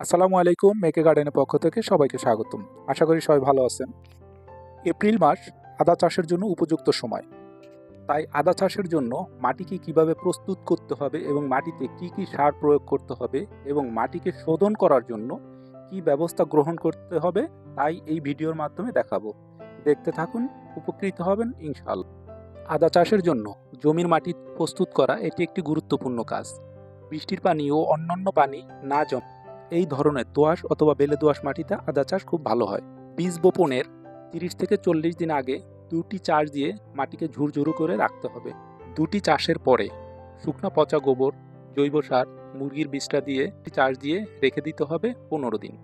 আসসালামু আলাইকুম, মেকে গার্ডেনের পক্ষ থেকে সবাইকে স্বাগতম। আশা করি সবাই ভালো আছেন। এপ্রিল মাস আদা চাষের জন্য উপযুক্ত সময়। তাই আদা চাষের জন্য মাটিকে কীভাবে প্রস্তুত করতে হবে এবং মাটিতে কি কি সার প্রয়োগ করতে হবে এবং মাটিকে শোধন করার জন্য কি ব্যবস্থা গ্রহণ করতে হবে, তাই এই ভিডিওর মাধ্যমে দেখাবো। দেখতে থাকুন, উপকৃত হবেন ইনশাআল্লাহ। আদা চাষের জন্য জমির মাটি প্রস্তুত করা এটি একটি গুরুত্বপূর্ণ কাজ। বৃষ্টির পানি ও অন্যান্য পানি না জমে এই ধরনের দোআঁশ অথবা বেলে দোআঁশ মাটিতে আদা চাষ খুব ভালো হয়। বীজ বপনের তিরিশ থেকে চল্লিশ দিন আগে দুটি চাষ দিয়ে মাটিকে ঝুরঝুরু করে রাখতে হবে। দুটি চাষের পরে শুকনো পচা গোবর, জৈব সার, মুরগির বীজটা দিয়ে চাষ দিয়ে রেখে দিতে হবে পনেরো দিন।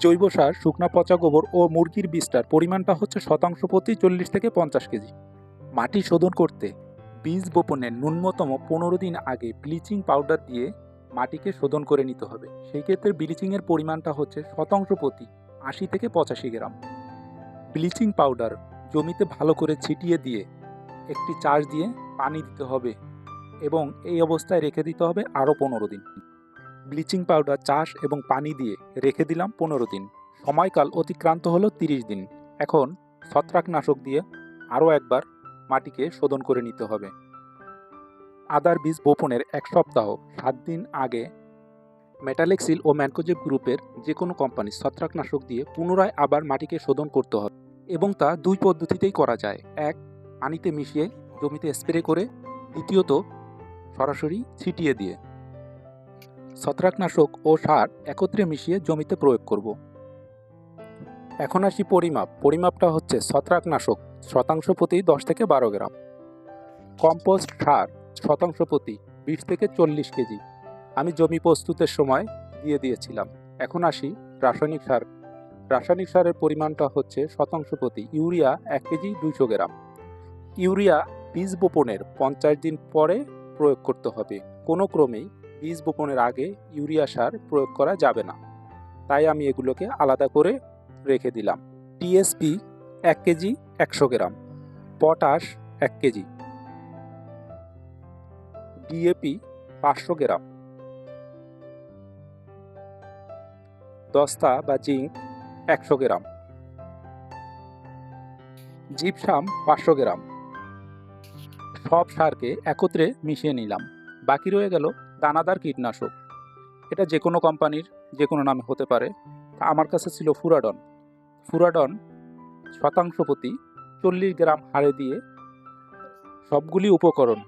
জৈব সার, শুকনো পচা গোবর ও মুরগির বীজটার পরিমাণটা হচ্ছে শতাংশ প্রতি চল্লিশ থেকে পঞ্চাশ কেজি। মাটি শোধন করতে বীজ বপনের ন্যূনতম পনেরো দিন আগে ব্লিচিং পাউডার দিয়ে মাটিকে শোধন করে নিতে হবে। সেই ক্ষেত্রে ব্লিচিংয়ের পরিমাণটা হচ্ছে শতাংশ প্রতি আশি থেকে পঁচাশি গ্রাম। ব্লিচিং পাউডার জমিতে ভালো করে ছিটিয়ে দিয়ে একটি চাষ দিয়ে পানি দিতে হবে এবং এই অবস্থায় রেখে দিতে হবে আরও পনেরো দিন। ব্লিচিং পাউডার চাষ এবং পানি দিয়ে রেখে দিলাম পনেরো দিন। সময়কাল অতিক্রান্ত হলো তিরিশ দিন। এখন ছত্রাকনাশক দিয়ে আরও একবার মাটিকে শোধন করে নিতে হবে। আদার বীজ বপনের এক সপ্তাহ, সাত দিন আগে মেটালেক্সিল ও ম্যানকোজেব গ্রুপের যে কোনো কোম্পানি ছত্রাকনাশক দিয়ে পুনরায় আবার মাটিকে শোধন করতে হবে এবং তা দুই পদ্ধতিতেই করা যায়। এক, পানিতে মিশিয়ে জমিতে স্প্রে করে, দ্বিতীয়ত সরাসরি ছিটিয়ে দিয়ে। ছত্রাকনাশক ও সার একত্রে মিশিয়ে জমিতে প্রয়োগ করব। এখন আসি পরিমাপ। পরিমাপটা হচ্ছে ছত্রাকনাশক, শতাংশ প্রতি দশ থেকে বারো গ্রাম। কম্পোস্ট সার শতাংশ প্রতি বিশ থেকে চল্লিশ কেজি। আমি জমি প্রস্তুতের সময় দিয়ে দিয়েছিলাম। এখন আসি রাসায়নিক সার। রাসায়নিক সারের পরিমাণটা হচ্ছে শতাংশ প্রতি ইউরিয়া এক কেজি দুইশো গ্রাম। ইউরিয়া বীজ বপনের পঞ্চাশ দিন পরে প্রয়োগ করতে হবে। কোনো ক্রমেই বীজ বপনের আগে ইউরিয়া সার প্রয়োগ করা যাবে না। তাই আমি এগুলোকে আলাদা করে রেখে দিলাম। টিএসপি এক কেজি একশো গ্রাম। পটাশ এক কেজি। ডিএপি পাঁচশো গ্রাম। দস্তা বা জিঙ্ক একশো গ্রাম। জিপসাম পাঁচশো গ্রাম। সব সারকে একত্রে মিশিয়ে নিলাম। বাকি রয়ে গেল দানাদার কীটনাশক। এটা যে কোনো কোম্পানির যে কোনো নামে হতে পারে। আমার কাছে ছিল ফুরাডন। ফুরাডন শতাংশ প্রতি চল্লিশ গ্রাম হাড়ে দিয়ে সবগুলি উপকরণ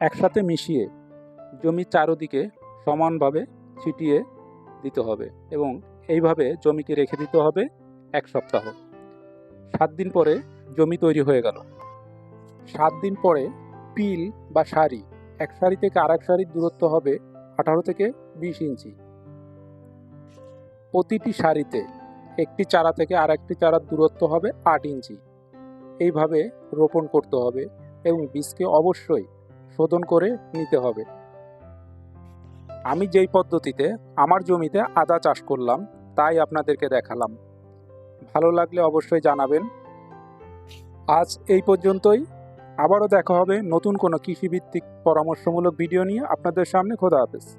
একসাথে মিশিয়ে জমির চারোদিকে সমানভাবে ছিটিয়ে দিতে হবে এবং এইভাবে জমিকে রেখে দিতে হবে এক সপ্তাহ। সাত দিন পরে জমি তৈরি হয়ে গেল। সাত দিন পরে পিল বা সারি, এক সারি থেকে আর এক সারির দূরত্ব হবে আঠারো থেকে বিশ ইঞ্চি। প্রতিটি সারিতে একটি চারা থেকে আর একটি চারার দূরত্ব হবে আট ইঞ্চি। এইভাবে রোপণ করতে হবে এবং বীজকে অবশ্যই শোধন করে নিতে হবে। আমি যেই পদ্ধতিতে আমার জমিতে আদা চাষ করলাম, তাই আপনাদেরকে দেখালাম। ভালো লাগলে অবশ্যই জানাবেন। আজ এই পর্যন্তই। আবারও দেখা হবে নতুন কোনো কৃষিভিত্তিক পরামর্শমূলক ভিডিও নিয়ে আপনাদের সামনে। খোদা হাফেজ।